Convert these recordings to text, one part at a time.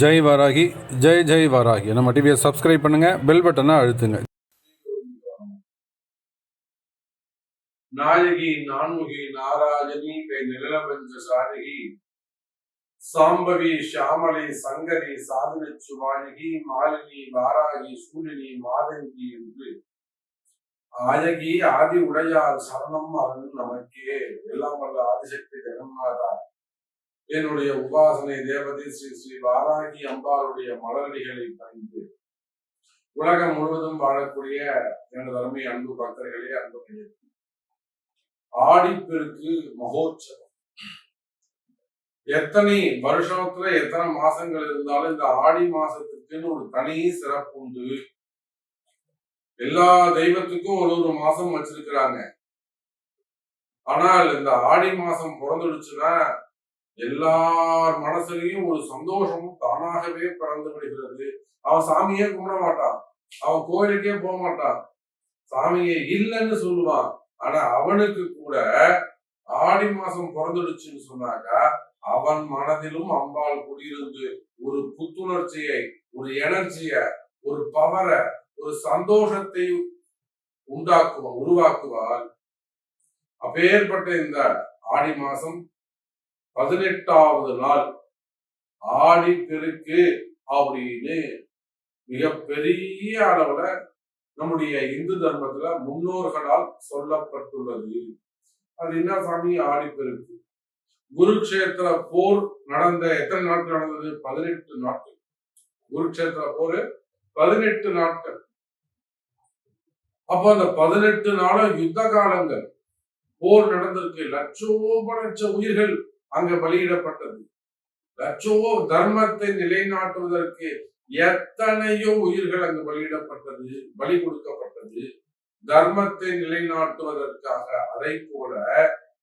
ஜெய் வாராகி ஜெய் ஜெய் வாராகி. நம்ம டிவியை சப்ஸ்கிரைப் பண்ணுங்க பெல் பட்டனை அழுத்துங்க. நாயகி நான்முகி நாராஜனி கை நிலபஞ்ச சாரகி சாம்பவி ஷியாமலை சங்கரி சாதன சுவாயகி மாலினி வாராகி சூரியனி மாதங்கி என்று. ஆயகி ஆதி உடையார் சரணம் அருள் நமக்கே. எல்லாம் வல்ல ஆதிசக்தி ஜெகன்மாதா. என்னுடைய உபாசனை தேவதை ஸ்ரீ ஸ்ரீ வாராகி அம்பாளுடைய மலரடிகளை பணிந்து உலகம் முழுவதும் வாழக்கூடிய எனது அருமை அன்பு பக்தர்களே அன்பு ஆடிப்பெருக்கு மகோற்சவம். எத்தனை வருஷத்துல எத்தனை மாசங்கள் இருந்தாலும் இந்த ஆடி மாசத்துக்குன்னு ஒரு தனி சிறப்பு உண்டு. எல்லா தெய்வத்துக்கும் ஒரு ஒரு மாசம் வச்சிருக்கிறாங்க. ஆனால் இந்த ஆடி மாசம் பிறந்துடுச்சுன்னா எல்லார் மனசுலயும் ஒரு சந்தோஷமும் தானாகவே பிறந்து விடுகிறது. அவன் சாமியே கும்பிட மாட்டான். அவன் கோயிலுக்கே போக மாட்டான். சாமியே இல்லைன்னு சொல்லுவான். ஆனா அவனுக்கு கூட ஆடி மாசம் பிறந்துடுச்சுன்னு சொன்னாக்கா அவன் மனதிலும் அம்பாள் குடியிருந்து ஒரு புத்துணர்ச்சியை ஒரு எனர்ஜிய ஒரு பவரை ஒரு சந்தோஷத்தை உண்டாக்குவா உருவாக்குவாள். அப்பேற்பட்ட இந்த ஆடி மாசம் பதினெட்டாவது நாள் ஆடி பெருக்கு அப்படின்னு மிகப்பெரிய அளவுல நம்முடைய இந்து தர்மத்துல முன்னோர்களால் சொல்லப்பட்டுள்ளது. அது என்ன சாமி? ஆடிப்பெருக்கு குருக்ஷேத்திர போர் நடந்த எத்தனை நாட்கள் நடந்தது? பதினெட்டு நாட்கள். குருக்ஷேத்திர போர் பதினெட்டு நாட்கள். அப்போ அந்த பதினெட்டு நாளும் யுத்த காலங்கள். போர் நடந்திருக்கு. லட்சோப லட்ச உயிர்கள் அங்க பலியிடப்பட்டது. லட்சோ தர்மத்தை நிலைநாட்டுவதற்கு எத்தனையோ உயிர்கள் அங்கு பலியிடப்பட்டது பலி கொடுக்கப்பட்டது. தர்மத்தை நிலைநாட்டுவதற்காக அதை போல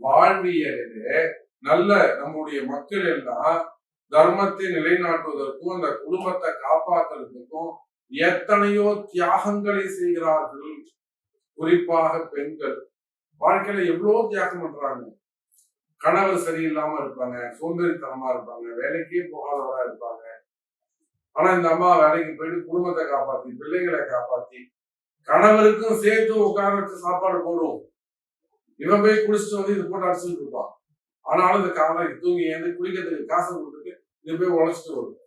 வாழ்வியலிலே நல்ல நம்முடைய மக்கள் எல்லாம் தர்மத்தை நிலைநாட்டுவதற்கும் அந்த குடும்பத்தை காப்பாற்றுறதுக்கும் எத்தனையோ தியாகங்களை செய்கிறார்கள். குறிப்பாக பெண்கள். வாழ்க்கையில எவ்வளவு தியாகம் பண்றாங்க? கணவர் சரியில்லாம இருப்பாங்க சோம்பேறித்தனமா இருப்பாங்க வேலைக்கே போகாதவரா இருப்பாங்க. ஆனா இந்த அம்மா வேலைக்கு போயிட்டு குடும்பத்தை காப்பாத்தி பிள்ளைகளை காப்பாத்தி கணவருக்கும் சேர்த்து உட்கார வச்சு சாப்பாடு போடும் இவன் போய் குடிச்சிட்டு வந்து இது போட்டு அடிச்சுட்டு இருப்பான். ஆனாலும் இந்த காலை தூங்கி ஏந்து குளிக்கிறதுக்கு காசு கொடுத்துட்டு இது போய் உழைச்சிட்டு வரும்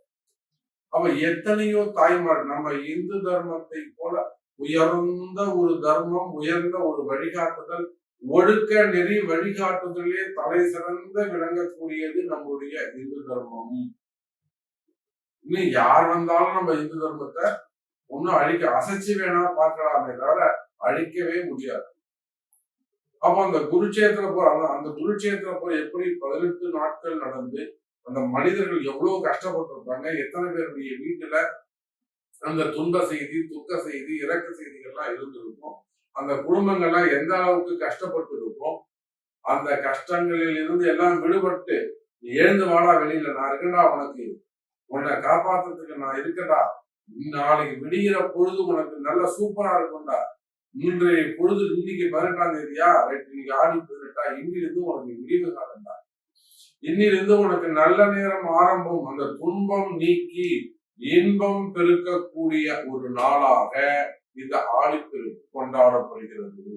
அப்ப எத்தனையோ தாய்மார் நம்ம இந்து தர்மத்தை போல உயர்ந்த ஒரு தர்மம் உயர்ந்த ஒரு வழிகாட்டுதல் ஒழுக்க நெறி வழிகாட்டுதலே தலை சிறந்த விளங்கக்கூடியது நம்முடைய இந்து தர்மம். இன்னும் யார் வந்தாலும் நம்ம இந்து தர்மத்தை ஒன்னும் அழிக்க அசைச்சு வேணா பார்க்கலாமே தவிர அழிக்கவே முடியாது. அப்போ அந்த குருட்சேத்திர போர் அந்த அந்த குருட்சேத்திர போர் எப்படி பதினெட்டு நாட்கள் நடந்து அந்த மனிதர்கள் எவ்வளவு கஷ்டப்பட்டிருப்பாங்க எத்தனை பேருடைய வீட்டுல அந்த துன்ப செய்தி துக்க செய்தி இறக்க செய்திகள்லாம் இருந்திருக்கும். அந்த குடும்பங்கள்லாம் எந்த அளவுக்கு கஷ்டப்பட்டு இருக்கும் அந்த கஷ்டங்களில் இருந்து எல்லாம் விடுபட்டு நீ எழுந்து வாடா வெளியில நான் இருக்கேன்டா உனக்கு. உன்னை காப்பாத்துறதுக்கு நான் இருக்கடா நாளைக்கு விடிகிற பொழுது உனக்கு நல்ல சூப்பரா இருக்கும்டா. இன்றைய பொழுது இன்னைக்கு பதினெட்டாம் தேதியா? ரைட் இன்னைக்கு ஆடி பதினெட்டா? இன்னிலிருந்து உனக்கு விடிவு காலம்டா. இன்னிலிருந்து உனக்கு நல்ல நேரம் ஆரம்பம் அந்த துன்பம் நீக்கி இன்பம் பெருக்கக்கூடிய ஒரு நாளாக இந்த ஆழிப்பெரு கொண்டாடப்படுகிறது.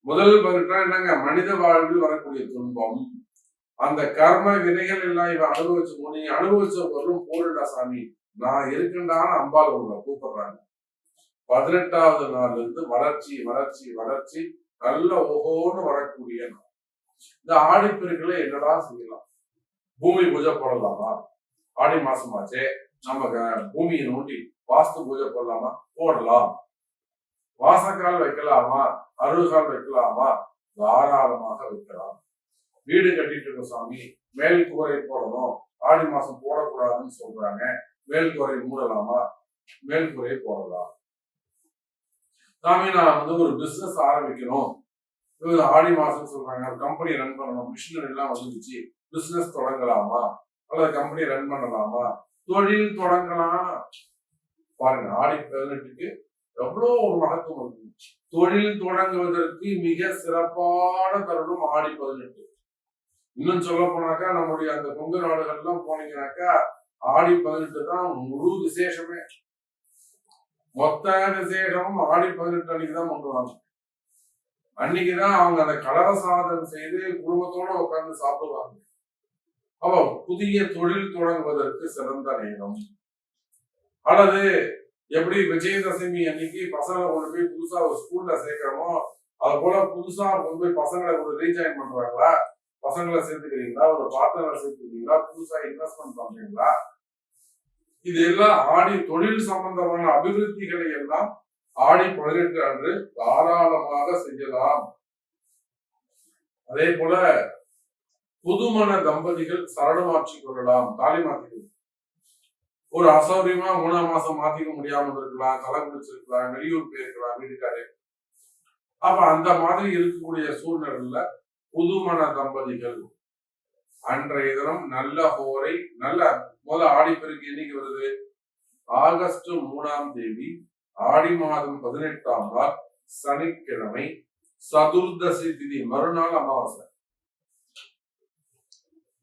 முதல் பதினெட்டா என்னங்க? மனித வாழ்வில் வரக்கூடிய துன்பம். அந்த கர்ம வினைகள் எல்லாம் இவன் அனுபவிச்சு நீ அனுபவிச்ச பொருளும் போருடா சாமி. நான் இருக்கின்றான அம்பாள் உங்களை கூப்பிடுறாங்க. பதினெட்டாவது நாள்ல இருந்து வளர்ச்சி வளர்ச்சி வளர்ச்சி நல்ல ஒகோன்னு வரக்கூடிய நாள். இந்த ஆடிப்பெருக்களை என்னடா செய்யலாம்? பூமி பூஜை போடலாமா? ஆடி மாசமாச்சே. நம்ம பூமியை நோண்டி வாஸ்து பூஜை போடலாமா? போடலாம். வாசக்கால் வைக்கலாமா? அருகால் வைக்கலாமா? தாராளமாக வைக்கலாம். வீடு கட்டிட்டு இருக்க சாமி மேல் கூரை போடணும். ஆடி மாசம் போடக்கூடாதுன்னு சொல்றாங்க. மேல் கூரை மூடலாமா? மேல் கூரை போடலாம். சாமி நான் வந்து ஒரு பிசினஸ் ஆரம்பிக்கணும். ஆடி மாசம் சொல்றாங்க. ஒரு கம்பெனி ரன் பண்ணணும். மிஷினரி எல்லாம் வந்துருச்சு. பிசினஸ் தொடங்கலாமா? அல்லது கம்பெனி ரன் பண்ணலாமா? தொழில் தொடங்கலாம் பாருங்க ஆடி பதினெட்டுக்கு எவ்வளோ ஒரு மகத்துவம் இருக்கு தொழில் தொடங்குவதற்கு மிக சிறப்பான தருணம் ஆடி பதினெட்டு. இன்னும் சொல்ல போனாக்கா நம்முடைய அந்த கொங்கு நாடுகள்லாம் போனீங்கன்னாக்கா ஆடி பதினெட்டு தான் முழு விசேஷமே. மொத்த விசேஷமும் ஆடி பதினெட்டு அன்னைக்கு தான் பண்ணுவாங்க அன்னைக்குதான் அவங்க அந்த கலவ சாதம் செய்து குடும்பத்தோட உட்கார்ந்து சாப்பிடுவாங்க. அப்ப புதிய தொழில் தொடங்குவதற்கு சிறந்த நேரம். அல்லது எப்படி விஜயதசமி அன்னைக்கு பசங்களை கொண்டு போய் புதுசா ஒரு ஸ்கூல்ல சேர்க்கிறோமோ அது போல புதுசா கொண்டு போய் பசங்களை ஒரு ரீஜாயின் பண்றாங்களா? பசங்களை சேர்த்துக்கிறீங்களா? ஒரு பார்ட்னரை சேர்த்துக்கிறீங்களா? புதுசா இன்வெஸ்ட்மெண்ட் பண்றீங்களா? இது எல்லாம் ஆடி தொழில் சம்பந்தமான அபிவிருத்திகளை எல்லாம் ஆடி பதினெட்டு அன்று தாராளமாக செய்யலாம். அதே போல புதுமண தம்பதிகள் சரணமாற்றிக் கொள்ளலாம். தாலி மாத்திக்கலாம் ஒரு அசௌரியமா மூணாம் மாசம் மாத்திக்க முடியாம இருக்கலாம் தலை குடிச்சிருக்கலாம் வெளியூர் போயிருக்கலாம். வீட்டுக்காரு அப்ப அந்த மாதிரி இருக்கக்கூடிய சூழ்நிலையில புதுமண தம்பதிகள் அன்றைய தினம் நல்ல ஹோரை நல்ல முதல்ல ஆடிப்பெருக்கு என்னைக்கு வருது? ஆகஸ்ட் மூணாம் தேதி ஆடி மாதம் பதினெட்டாம் நாள் சனிக்கிழமை சதுர்தசி திதி மறுநாள் அமாவாசை.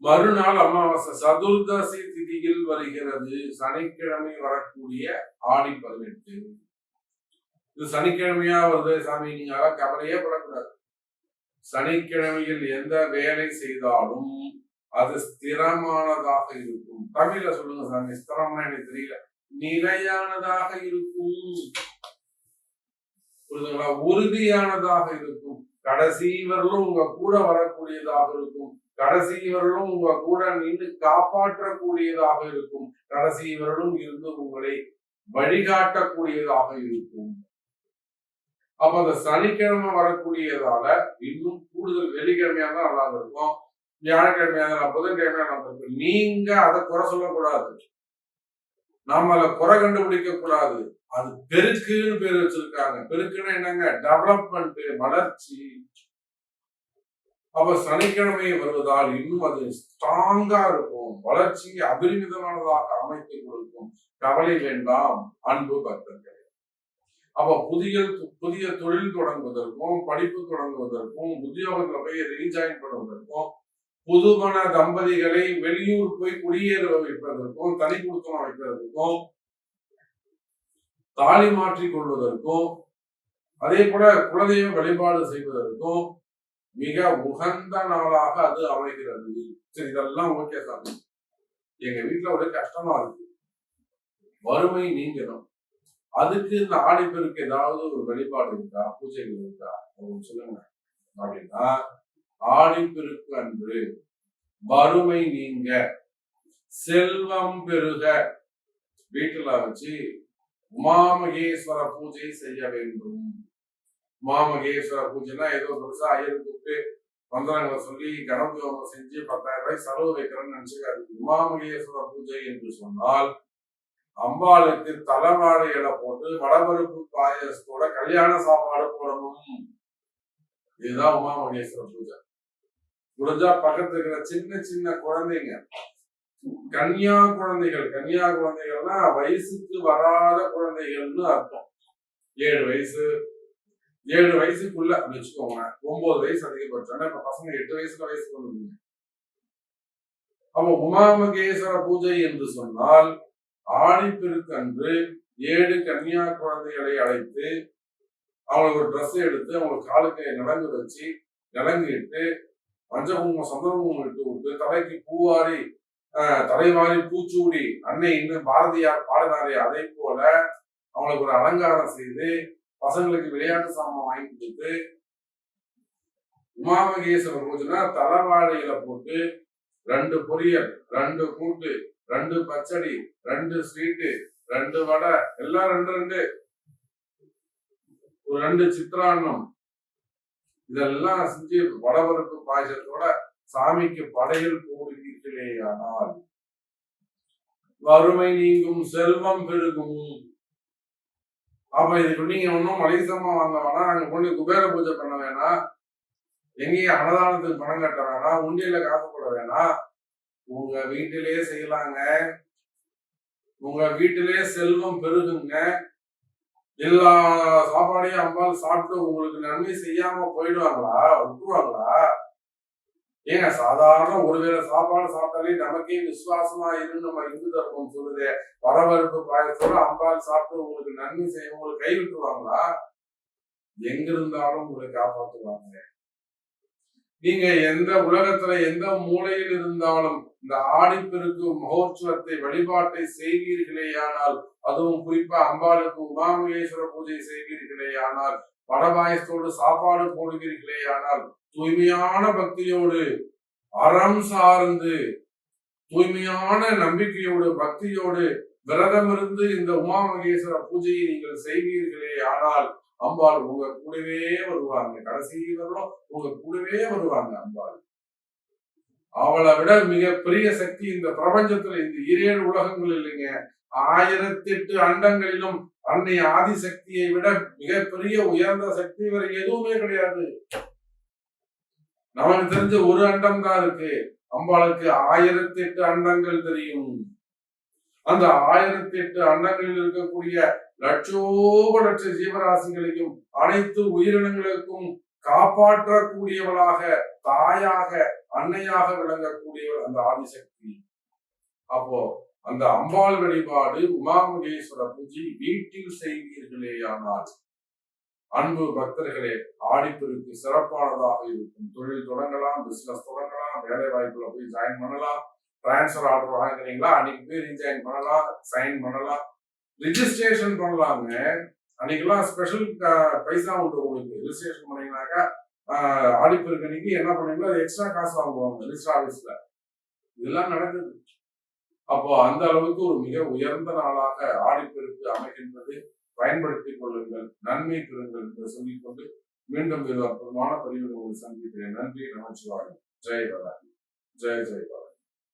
மறுநாள் அமாவாசை சதுர்தசி திதியில் வருகிறது. சனிக்கிழமை வரக்கூடிய ஆடி பதினெட்டு. இது சனிக்கிழமையா வருது சாமி? நீங்க அதெல்லாம் கவலையே படக்கூடாது. சனிக்கிழமையில் எந்த வேலை செய்தாலும் அது ஸ்திரமானதாக இருக்கும். தமிழ்ல சொல்லுங்க சாமி ஸ்திரம்னா எனக்கு தெரியல. நிலையானதாக இருக்கும். புரிதுங்களா உறுதியானதாக இருக்கும். கடைசி வரலும் உங்க கூட வரக்கூடியதாக இருக்கும். கடைசி இவர்களும் உங்க கூட நின்று காப்பாற்றக்கூடியதாக இருக்கும். கடைசி இவர்களும் இருந்து உங்களை வழிகாட்டக்கூடியதாக இருக்கும். அப்ப அந்த சனிக்கிழமை வரக்கூடியதால இன்னும் கூடுதல் வெள்ளிக்கிழமையா தான் நல்லா இருக்கும். வியாழக்கிழமையா தான் புதன்கிழமையா நல்லா இருக்கும். நீங்க அதை குறை சொல்லக்கூடாது. நாம அதை குறை கண்டுபிடிக்க கூடாது அது பெருக்குன்னு பேர் வச்சிருக்காங்க. பெருக்குன்னா என்னங்க? டெவலப்மெண்ட் வளர்ச்சி. அப்ப சனிக்கிழமை வருவதால் இன்னும் அது ஸ்ட்ராங்கா இருக்கும். வளர்ச்சி அபரிமிதமானதாக அமைத்து கொடுக்கும். கவலை வேண்டாம். அன்பு பக்தர்களே. அப்ப புதிய புதிய தொழில் தொடங்குவதற்கும் படிப்பு தொடங்குவதற்கும் உத்தியோகத்துல போய் ரீஜாயின் பண்ணுவதற்கும் புதுமண தம்பதிகளை வெளியூர் போய் குடியேற வைப்பதற்கும் தனி குடுத்தம் வைப்பதற்கும் தாலி மாற்றிக் கொள்வதற்கும் அதே போல குலதெய்வ வழிபாடு செய்வதற்கும் மிக உகந்த நாளாக அது அமைகிறது. சரி இதெல்லாம் ஓகே சாமி எங்க வீட்டுல ஒரே கஷ்டமா இருக்கு. வறுமை நீங்கணும். அதுக்கு இந்த ஆடிப்பெருக்கு ஏதாவது ஒரு வழிபாடு இருக்கா? பூஜைகள் இருக்கா? அவங்க சொல்லுங்க. அப்படின்னா ஆடிப்பெருக்கு அன்று வறுமை நீங்க செல்வம் பெருக. வீட்டுல வச்சு உமாமகேஸ்வர பூஜை செய்ய வேண்டும். மாமகேஸ்வர பூஜைனா ஏதோ பெருசா ஐயர் கூப்பிட்டு மந்திரங்களை சொல்லி கணபதி செஞ்சு பத்தாயிரம் ரூபாய் செலவு வைக்கிறேன்னு நினைச்சுக்காது உமாமகேஸ்வர பூஜை என்று சொன்னால் அம்பாளுக்கு தலைவாழை இலை போட்டு வடபருப்பு பாயசத்தோட கல்யாண சாப்பாடு போடணும். இதுதான் உமா மகேஸ்வர பூஜை. முடிஞ்சா பக்கத்துல இருக்கிற சின்ன சின்ன குழந்தைங்க கன்னியா குழந்தைகள் கன்னியா குழந்தைகள்னா வயசுக்கு வராத குழந்தைகள்னு அர்த்தம். ஏழு வயசு ஏழு வயசுக்குள்ள அப்படி வச்சுக்கோங்க ஒன்பது வயசு அதிகபட்சம். இப்ப பசங்க எட்டு வயசுல வயசுக்கு வந்துருங்க அப்போ உமாமகேஸ்வர பூஜை என்று சொன்னால் ஆடிப்பெருக்கன்று ஏழு கன்னியா குழந்தைகளை அழைத்து அவங்களுக்கு ஒரு ட்ரெஸ் எடுத்து அவங்களுக்கு காலுக்கு நலங்கு வச்சு நலங்கு இட்டு மஞ்சள் குங்குமம் இட்டு விட்டு தலைக்கு பூவாரி ஆஹ், தலைவாரி பூச்சூடி அன்னை இன்னும் பாரதியார் பாடினாரே அதை போல அவங்களுக்கு ஒரு அலங்காரம் செய்து பசங்களுக்கு விளையாட்டு சாமான் வாங்கி கொடுத்து உமாமகேஸ்வரர் பூஜைனா தலைவாழையில போட்டு ரெண்டு பொரியல் ரெண்டு கூட்டு ரெண்டு பச்சடி ரெண்டு ஸ்வீட்டு ரெண்டு வடை எல்லாம் ரெண்டு ரெண்டு. ஒரு ரெண்டு சித்திராண்ணம் இதெல்லாம் செஞ்சு வடபருப்பு பாயசத்தோட சாமிக்கு படையல் போடுகிறீர்களேயானால் வறுமை நீங்கும் செல்வம் பெருகும். அப்ப இதுக்கு நீங்க ஒன்றும் மளிகை சாமான் வாங்க வேணாம். அங்க கொண்டு குபேர பூஜை பண்ண வேணாம். எங்கேயும் அன்னதானத்துக்கு பணம் கட்ட வேணாம். உண்டியில காசு போட வேணாம். உங்க வீட்டிலேயே செய்யலாங்க. உங்க வீட்டிலேயே செல்வம் பெருகுங்க. எல்லா சாப்பாடையும் அம்பாள் சாப்பிட்டு உங்களுக்கு நன்மை செய்யாம போயிடுவாங்களா? விட்டுருவாங்களா? ஏங்க சாதாரண ஒருவேளை சாப்பாடு சாப்பிட்டாலே நமக்கே விசுவாசமா இருந்து நம்ம இந்து தர்மம் சொல்லுதே. வரவருப்பு பாயசத்தோட அம்பாள் சாப்பிட்டு உங்களுக்கு நன்மை செய்ய உங்களுக்கு கை விட்டுருவாங்களா? எங்க இருந்தாலும் உங்களை காப்பாற்றுவாங்க நீங்க எந்த உலகத்துல எந்த மூலையில் இருந்தாலும் இந்த ஆடிப்பெருக்கு மகோற்சவத்தை வழிபாட்டை செய்வீர்களேயானால் அதுவும் குறிப்பா அம்பாளுக்கு உமாமகேஸ்வர பூஜை செய்வீர்களேயானால் வடபாயசத்தோடு சாப்பாடு போடுவீர்களேயானால் தூய்மையான பக்தியோடு அறம் சார்ந்து தூய்மையான நம்பிக்கையோடு பக்தியோடு விரதம் இருந்து இந்த உமா மகேஸ்வர பூஜையை நீங்கள் செய்வீர்களே ஆனால் அம்பாள் உங்க கூடவே வருவாங்க. கடைசி வரலும் உங்க கூடவே வருவாங்க அம்பாள். அவளை விட மிகப்பெரிய சக்தி இந்த பிரபஞ்சத்துல இந்த இரேழு உலகங்கள் இல்லைங்க. ஆயிரத்தி எட்டு அண்டங்களிலும் அன்னை ஆதிசக்தியை விட மிகப்பெரிய உயர்ந்த சக்தி வரை எதுவுமே கிடையாது. நமக்கு தெரிஞ்ச ஒரு அண்டம் தான் இருக்கு. அம்பாளுக்கு ஆயிரத்தி எட்டு அண்டங்கள் தெரியும். அந்த ஆயிரத்தி எட்டு அண்டங்களில் இருக்கக்கூடிய லட்சோப லட்ச ஜீவராசிகளையும் அனைத்து உயிரினங்களுக்கும் காப்பாற்றக்கூடியவளாக தாயாக அன்னையாக விளங்கக்கூடியவள் அந்த ஆதிசக்தி. அப்போ அந்த அம்பாள் வழிபாடு உமாமுகேஸ்வர பூஜை வீட்டில் செய்வீர்களேயானால் அன்பு பக்தர்களே ஆடிப்பெருக்கு சிறப்பானதாக இருக்கும். தொழில் தொடங்கலாம் பிசினஸ் தொடங்கலாம் வேலை வாய்ப்புல போய் ஜாயின் பண்ணலாம் டிரான்ஸ்ஃபர் ஆர்டர் வாங்குறீங்களா அன்னைக்கு போய் ரீஜாயின் பண்ணலாம் சைன் பண்ணலாம் ரிஜிஸ்ட்ரேஷன் பண்ணலாங்க. அன்னைக்கெல்லாம் ஸ்பெஷல் பைசா உண்டு உங்களுக்கு. ரிஜிஸ்ட்ரேஷன் பண்ணீங்கன்னாக்கா ஆடிப்பெருக்கு அன்னைக்கு என்ன பண்ணீங்களோ எக்ஸ்ட்ரா காசு வாங்குவாங்க ரிஜிஸ்டர் ஆஃபீஸ்ல இதெல்லாம் நடக்குது. அப்போ அந்த அளவுக்கு ஒரு மிக உயர்ந்த நாளாக ஆடிப்பெருக்கு அமைகின்றது பயன்படுத்திக் கொள்ளுங்கள். நன்மை பெறுங்கள் என்று சொல்லிக்கொண்டு மீண்டும் ஒரு அற்புதமான பதிவு உங்களை சந்திக்கிறேன். நன்றி நமச்சிவாயம். ஜெய் பராகி ஜெய் ஜெய் பராகி